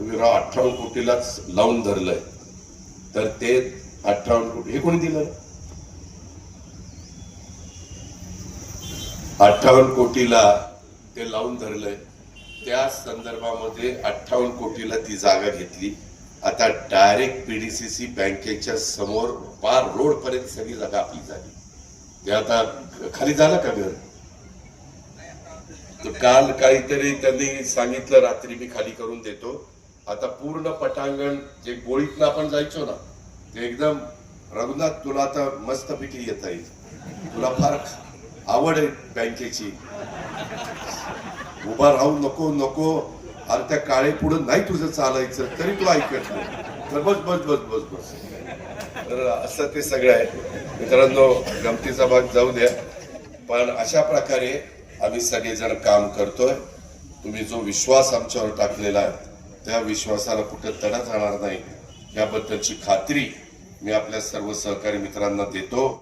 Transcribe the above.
तुम्ही राव अठ्ठावन्न कोटीलाच लावून धरलंय. तर ते अठ्ठावन्न कोटी हे कोणी दिलं? अठ्ठावन्न कोटीला ते लावून धरलंय. त्या संदर्भामध्ये अठ्ठावन्न कोटीला ती जागा घेतली. आता डायरेक्ट पीडीसीसी बँकेच्या समोर पार रोड पर्यंत सगळी जागा आपली झाली. ते आता खाली झालं का घर? काल काहीतरी त्यांनी सांगितलं रात्री मी खाली करून देतो. आता पूर्ण पटांगण जे गोळीतनं आपण जायचो ना ते एकदम रघुनाथ तुला आता मस्तपैकी येता येईल तुला फार आवड आहे बँकेची. उभा राहू नको नको. अरे त्या काळे पुढे नाही तुझं चालायचं तरी तू ऐकत नाही. तर बस बस बस बस बस. तर असं ते सगळं आहे. मित्रांनो गमतीचा भाग जाऊ द्या. पण अशा प्रकारे आम्ही सगळेजण काम करतोय. तुम्ही जो विश्वास आमच्यावर टाकलेला आहे त्या विश्वासाला कुठं तडा जाणार नाही. याबद्दलची खात्री मी आपल्या सर्व सहकारी मित्रांना देतो.